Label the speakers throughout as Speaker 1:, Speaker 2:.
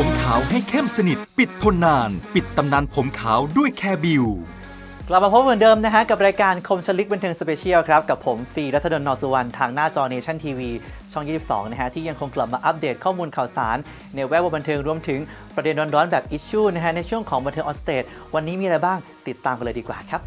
Speaker 1: ผมขาวให้เข้มสนิท ปิดทนนาน ปิดตำนานผมขาวด้วยแคบิว
Speaker 2: กลับมาพบเหมือนเดิมนะฮะ กับรายการคมชลิกบันเทิงสเปเชียลครับ กับผมฟรีรัชดลนอสุวรรณทางหน้าจอเนชั่นทีวีช่อง 22 นะฮะ ที่ยังคงกลับมาอัปเดตข้อมูลข่าวสาร ในแวดวงบันเทิงรวมถึงประเด็นร้อนๆ แบบอิชชูนะฮะ ในช่วงของบันเทิงออนสเตจวันนี้มีอะไรบ้างติดตามกันเลยดีกว่าครับ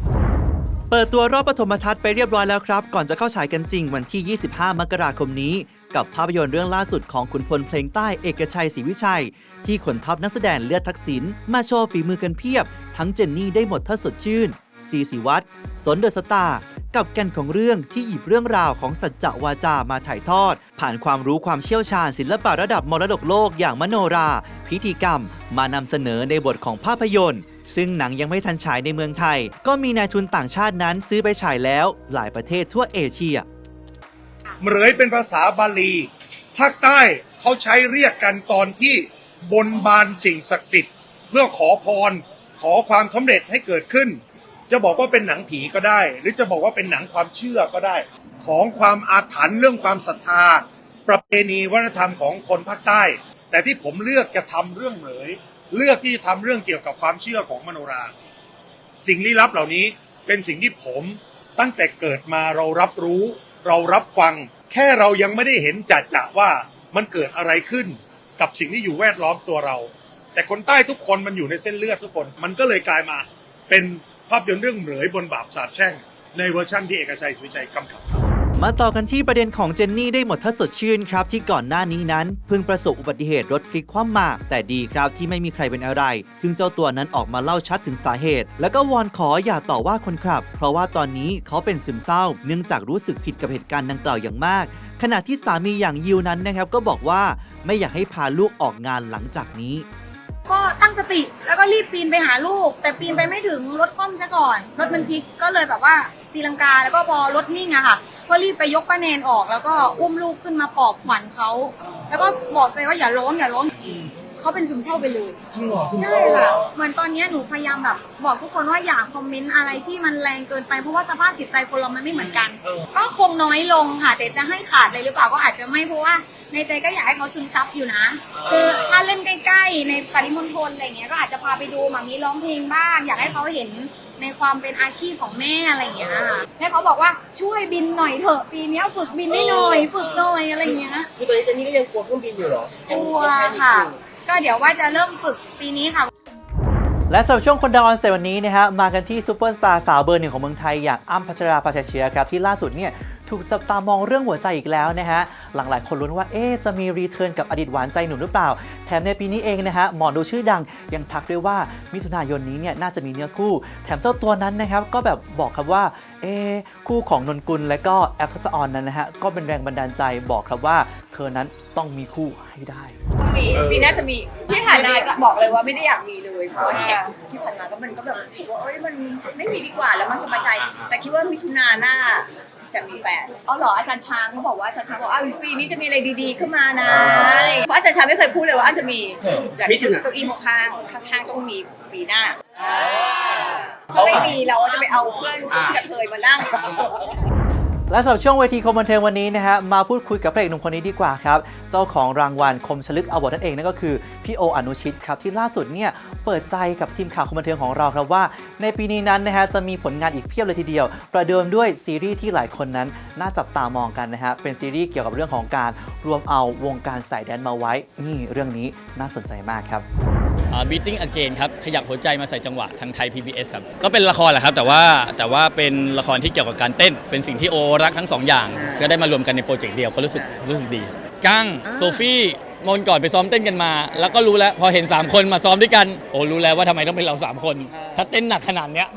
Speaker 2: เปิดตัวรอบปฐมทัศน์ไปเรียบร้อยแล้วครับ ก่อนจะเข้าฉายกันจริงวันที่ 25 มกราคมนี้ กับภาพยนตร์เรื่องล่าสุดของขุนพลเพลงใต้เอกชัยศรีวิชัย ที่ขนทัพนักแสดงเลือดทักษิณมาโชว์ฝีมือกันเพียบ ทั้งเจนนี่ได้หมดถ้าสดชื่นซีสีวัตรสนเดอะสตาร์กับแก่นของเรื่องที่หยิบเรื่องราวของสัจจวาจามาถ่ายทอด ผ่านความรู้ความเชี่ยวชาญศิลปะระดับมรดกโลกอย่างมโนรา พิธีกรรม มานำเสนอในบทของภาพยนตร์ ซึ่งหนังยังไม่ทันฉายในเมืองไทย ก็มีนายทุนต่างชาตินั้นซื้อไปฉายแล้ว หลายประเทศทั่วเอเชีย
Speaker 3: เหมยเป็นภาษาบาลี ภาคใต้เขาใช้เรียกกันตอนที่บนบานสิ่งศักดิ์สิทธิ์ เพื่อขอพร ขอความสำเร็จให้เกิดขึ้น จะบอกว่าเป็นหนังผีก็ได้ หรือจะบอกว่าเป็นหนังความเชื่อก็ได้ ของความอาถรรพ์เรื่องความศรัทธา ประเพณีวัฒนธรรมของคนภาคใต้ แต่ที่ผมเลือกจะทำเรื่องเหมยเลือกที่จะทำเรื่องเกี่ยวกับความเชื่อของมโนรา สิ่งลี้ลับเหล่านี้เป็นสิ่งที่ผมตั้งแต่เกิดมาเรารับรู้ เรารับฟัง แค่เรายังไม่ได้เห็นจัดจะว่ามันเกิดอะไรขึ้นกับสิ่งที่อยู่แวดล้อมตัวเรา แต่คนใต้ทุกคนมันอยู่ในเส้นเลือดทุกคน มันก็เลยกลายมาเป็นภาพยนตร์เรื่องเหมยบนบาปสาบแช่ง ในเวอร์ชั่นที่เอกชัยสุวิชัยกำกับ
Speaker 2: มาต่อกันที่ประเด็นของเจนนี่ได้หมดถ้าสดชื่นครับ ที่ก่อนหน้านี้นั้นเพิ่งประสบอุบัติเหตุรถพลิกคว่ำมาแต่ดีครับที่ไม่มีใครเป็นอะไรถึงเจ้าตัวนั้นออกมาเล่าชัดถึงสาเหตุ แล้วก็วอนขออย่าต่อว่าคนขับ เพราะว่าตอนนี้เขาเป็นซึมเศร้า เนื่องจากรู้สึกผิดกับเหตุการณ์ดังกล่าวอย่างมาก ขณะที่สามีอย่างยิวนั้นนะครับก็บอกว่าไม่อยากให้พาลูกออกงานหลังจากนี้
Speaker 4: ก็ตั้งสติแล้วก็รีบปีนไปหาลูก แต่ปีนไปไม่ถึงรถคว่ำซะก่อน รถมันพลิกก็เลยแบบว่าตีลังกาแล้วก็พอรถนิ่งอะค่ะ ก็รีบไปยกป้าแนนออก แล้วก็อุ้มลูกขึ้นมาปลอบขวัญเขา แล้วก็บอกใจว่าอย่าร้องอย่าร้องเขาเป็นซึมเศร้าไปเลยใช่ค่ะเหมือนตอนเนี้ยหนูพยายามแบบ บอกทุกคนว่าอย่าคอมเมนต์อะไรที่มันแรงเกินไปเพราะว่าสภาพจิตใจคนเรามันไม่เหมือนกันก็คงน้อยลงค่ะ แต่จะให้ขาดเลยหรือเปล่าก็อาจจะไม่เพราะว่า ในใจก็อยากให้เขาซึมซับอยู่นะ คือถ้าเล่นใกล้ๆ ในปริมณฑลอะไรเงี้ยก็อาจจะพาไปดูหมามีร้องเพลงบ้าง อยากให้เขาเห็นในความเป็นอาชีพของแม่อะไรเงี้ยค่ะแล้วเขาบอกว่าช่วยบินหน่อยเถอะปีเนี้ยฝึกบินได้หน่อย ฝึกหน่อยอะไรเงี้ย
Speaker 5: คือตอนนี้เจนนี่ก็ยังกลัวเครื่องบินอยู่เหรอก
Speaker 4: ลัวค่ะ ก็เดี๋ยวว่าจะเริ่มฝึกปีนี้ค่ะ
Speaker 2: และสำหรับช่วงคนดังออนสเตจวันนี้นะฮะมากันที่ซูเปอร์สตาร์สาวเบอร์หนึ่งของเมืองไทยอย่างอ้ำพัชราภาชเชียครับที่ล่าสุดเนี่ย ถูกจับตามองเรื่องหัวใจอีกแล้วนะฮะ หลังหลายคนลุ้นว่า เอ๊ะจะมีรีเทิร์นกับอดีตหวานใจหนุ่มหรือเปล่า แถมในปีนี้เองนะฮะ หมอดูชื่อดังยังทักด้วยว่ามิถุนายนนี้เนี่ยน่าจะมีเนื้อคู่ แถมเจ้าตัวนั้นนะครับ ก็แบบบอกครับว่า เอ๊ะคู่ของนนกุลและก็แอฟทัศออนนั้นนะฮะ ก็เป็นแรงบันดาลใจบอกครับว่า เธอนั้นต้องมีคู่ให้ได้
Speaker 6: มีปีหน่าจะมีที่ผ่านมาก็บอกเลยว่าไม่ได้อยากมีเลยเพราะว่าเห็นที่ผ่านมาก็มันก็แบบรู้สึกว่าเอ้ยมันไม่มีดีกว่าแล้วมันสบายใจ แต่คิดว่ามิถุนาหน้า จะมีแฟนอ๋อเหรออาจารย์ช้างเขาบอกว่าอาจารย์ช้างบอกว่าอ้าวปีนี้จะมีอะไรดีๆขึ้นมานะอะไรอย่างเงี้ยเพราะอาจารย์ช้างไม่เคยพูดเลยว่าอาจจะมีแต่เก้าอี้หกข้างข้างๆต้องมีปีหน้าถ้าไม่มีเราจะไปเอาเพื่อนที่จะเคยมานั่ง
Speaker 2: และสำหรับช่วงเวทีคมบันเทิงวันนี้นะฮะมาพูดคุยกับพระเอกหนุ่มคนนี้ดีกว่าครับ เจ้าของรางวัลคมชลึกอวอร์ดนั่นเองนั่นก็คือพี่โออนุชิตครับที่ล่าสุดเนี่ยเปิดใจกับทีมข่าวคมบันเทิงของเราครับว่า ในปีนี้นั้นนะฮะจะมีผลงานอีกเพียบเลยทีเดียว ประเดิมด้วยซีรีส์ที่หลายคนนั้น น่าจับตามองกันนะฮะเป็นซีรีส์เกี่ยวกับเรื่องของการรวมเอาวงการสายแดนมาไว้นี่เรื่องนี้น่าสนใจมากครับ
Speaker 7: บีติ้งอเกนครับ ขยับหัวใจมาใส่จังหวะทางไทย PBS ครับ ก็เป็นละครแหละครับ แต่ว่าแต่ว่าเป็นละครที่เกี่ยวกับการเต้น เป็นสิ่งที่โอรักทั้งสองอย่าง ก็ได้มารวมกันในโปรเจกต์เดียวก็รู้สึกรู้สึกดีกั้งโซฟี่มนก่อนไปซ้อมเต้นกันมา แล้วก็รู้แล้วพอเห็น 3 คนมาซ้อมด้วยกัน โอ้รู้แล้วว่าทำไมต้องเป็นเรา 3 คน ถ้าเต้นหนักขนาดเนี้ย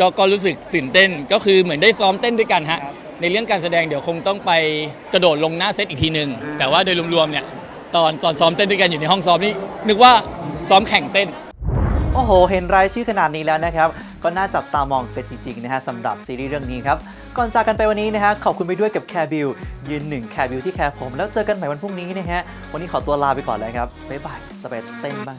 Speaker 7: ก็ก็รู้สึกตื่นเต้นก็คือเหมือนได้ซ้อมเต้นด้วยกันฮะในเรื่องการแสดงเดี๋ยวคงต้องไปกระโดดลงหน้าเซตอีกทีหนึ่งแต่ว่าโดยรวมๆเนี่ยตอนตอนซ้อมเต้นด้วยกันอยู่ในห้องซ้อมนี่นึกว่า ซ้อมแข่งเต้น
Speaker 2: โอ้โห เห็นรายชื่อขนาดนี้แล้วนะครับ ก็น่าจับตามองกันจริงๆนะฮะสำหรับซีรีส์เรื่องนี้ครับ ก่อนจากกันไปวันนี้นะฮะขอบคุณไปด้วยกับแคร์บิลยืนหนึ่งแคร์บิลที่แคร์ผม แล้วเจอกันใหม่วันพรุ่งนี้นะฮะวันนี้ขอตัวลาไปก่อนเลยครับบ๊ายบายสเปซเต้นบ้าง